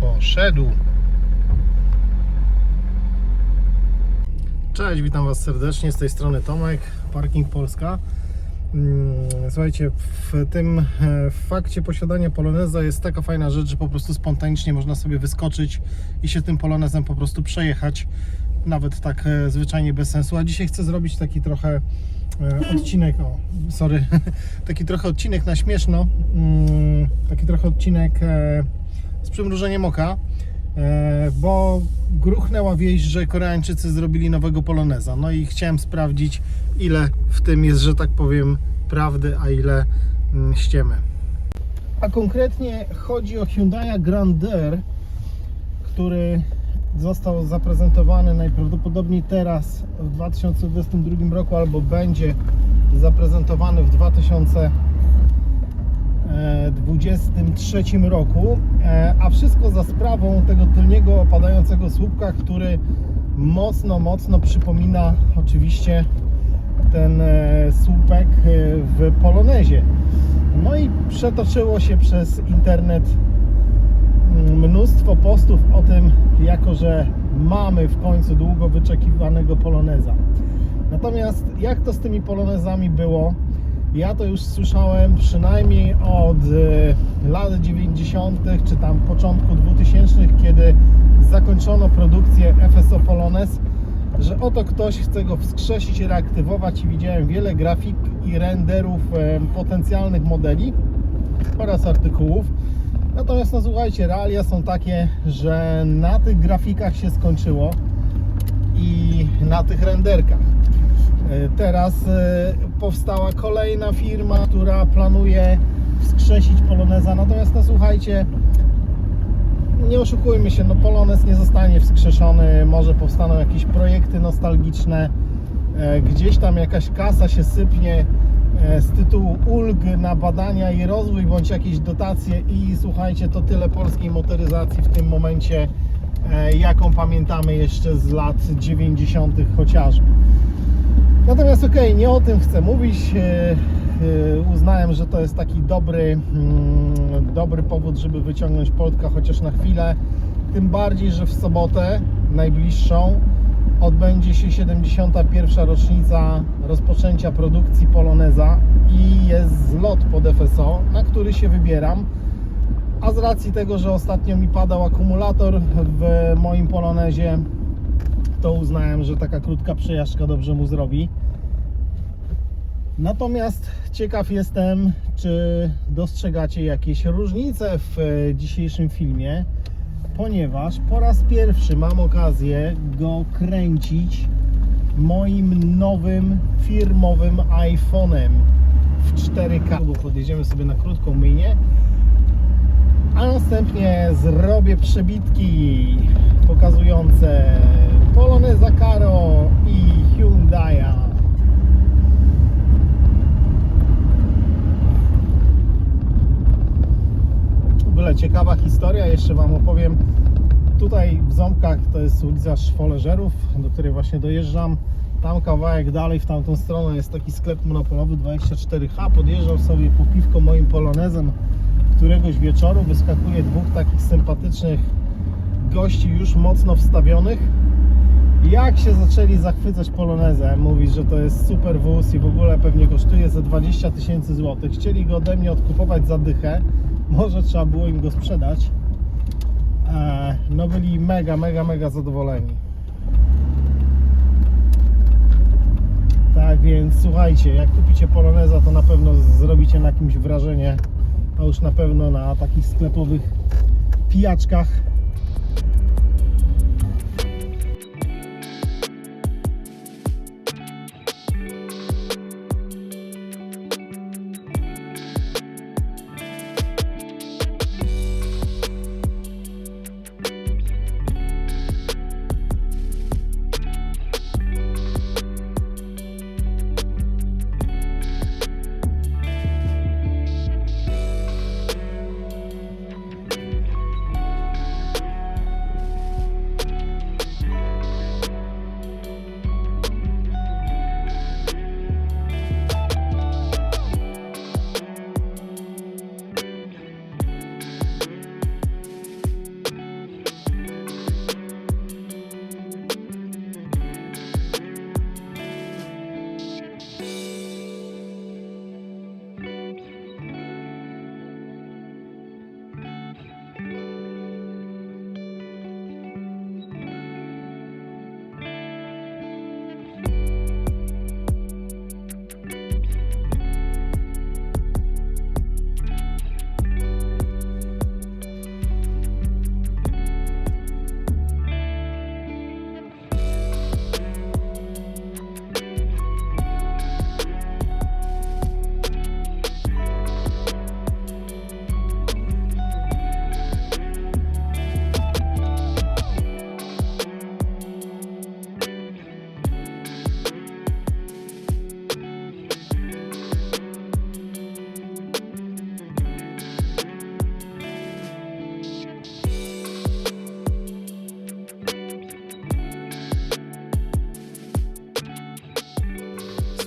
Poszedł. Cześć, witam Was serdecznie. Z tej strony Tomek, Parking Polska. Mm, Słuchajcie, w tym e, fakcie posiadania Poloneza jest taka fajna rzecz, że po prostu spontanicznie można sobie wyskoczyć i się tym Polonezem po prostu przejechać. Nawet tak e, zwyczajnie bez sensu. A dzisiaj chcę zrobić taki trochę e, odcinek, o, sorry, taki trochę odcinek na śmieszno, mm, taki trochę odcinek z przymrużeniem oka, bo gruchnęła wieść, że Koreańczycy zrobili nowego Poloneza. No i chciałem sprawdzić, ile w tym jest, że tak powiem, prawdy, a ile mm, ściemy. A konkretnie chodzi o Hyundai Grandeur, który został zaprezentowany najprawdopodobniej teraz w 2022 roku albo będzie zaprezentowany w 2023 roku, E, a wszystko za sprawą tego tylniego opadającego słupka, który mocno, mocno przypomina oczywiście ten e, słupek e, w Polonezie. No i przetoczyło się przez internet mnóstwo postów o tym, jako że mamy w końcu długo wyczekiwanego poloneza. Natomiast jak to z tymi polonezami było? Ja to już słyszałem przynajmniej od e, lat 90., czy tam początku 2000, kiedy zakończono produkcję FSO Polonez, że oto ktoś chce go wskrzesić, reaktywować i widziałem wiele grafik i renderów potencjalnych modeli oraz artykułów. Natomiast no słuchajcie, realia są takie, że na tych grafikach się skończyło i na tych renderkach. E, Teraz e, powstała kolejna firma, która planuje wskrzesić Poloneza. Natomiast no słuchajcie, nie oszukujmy się, no Polonez nie zostanie wskrzeszony, może powstaną jakieś projekty nostalgiczne, e, gdzieś tam jakaś kasa się sypnie z tytułu ulg na badania i rozwój, bądź jakieś dotacje i słuchajcie, to tyle polskiej motoryzacji w tym momencie, jaką pamiętamy jeszcze z lat 90. chociażby. Natomiast okej, nie o tym chcę mówić. E, e, Uznałem, że to jest taki dobry, mm, dobry powód, żeby wyciągnąć Polka chociaż na chwilę. Tym bardziej, że w sobotę najbliższą odbędzie się 71. rocznica rozpoczęcia produkcji Poloneza i jest zlot pod FSO, na który się wybieram. A z racji tego, że ostatnio mi padał akumulator w moim Polonezie, to uznałem, że taka krótka przejażdżka dobrze mu zrobi. Natomiast ciekaw jestem, czy dostrzegacie jakieś różnice w e, dzisiejszym filmie, ponieważ po raz pierwszy mam okazję go kręcić moim nowym firmowym iPhone'em w 4K. Bo Podjedziemy sobie na krótką myjnię, a następnie zrobię przebitki pokazujące Poloneza Caro i Hyundai'a. Ogóle ciekawa historia, jeszcze Wam opowiem. Tutaj w Ząbkach to jest ulica Szwoleżerów, do której właśnie dojeżdżam. Tam kawałek dalej, w tamtą stronę jest taki sklep monopolowy 24H. Podjeżdżał sobie po piwko moim polonezem któregoś wieczoru. Wyskakuje dwóch takich sympatycznych gości już mocno wstawionych. Jak się zaczęli zachwycać polonezem, mówić, że to jest super wóz i w ogóle pewnie kosztuje ze 20 tysięcy złotych. Chcieli go ode mnie odkupować za dychę. Może trzeba było im go sprzedać. Eee, No byli mega, mega, mega zadowoleni. Tak więc słuchajcie, jak kupicie Poloneza, to na pewno zrobicie na kimś wrażenie, a już na pewno na takich sklepowych pijaczkach.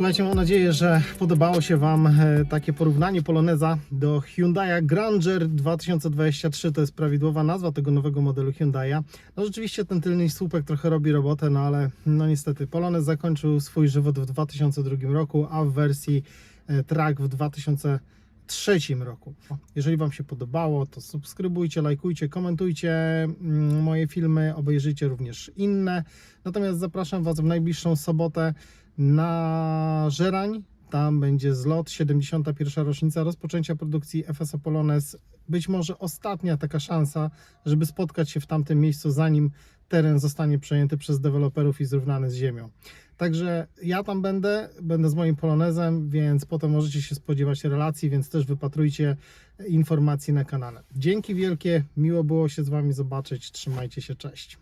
Słuchajcie, mam nadzieję, że podobało się Wam e, takie porównanie Poloneza do Hyundai Granger 2023. To jest prawidłowa nazwa tego nowego modelu Hyundai'a. No rzeczywiście ten tylny słupek trochę robi robotę, no ale no niestety Polonez zakończył swój żywot w 2002 roku, a w wersji e, Track w 2003 roku. Jeżeli Wam się podobało, to subskrybujcie, lajkujcie, komentujcie mm, moje filmy, obejrzyjcie również inne. Natomiast zapraszam Was w najbliższą sobotę na Żerań. Tam będzie zlot, 71. rocznica rozpoczęcia produkcji FSO Polones. Być może ostatnia taka szansa, żeby spotkać się w tamtym miejscu, zanim teren zostanie przejęty przez deweloperów i zrównany z ziemią. Także ja tam będę, będę z moim Polonezem, więc potem możecie się spodziewać relacji, więc też wypatrujcie informacji na kanale. Dzięki wielkie, miło było się z Wami zobaczyć. Trzymajcie się, cześć.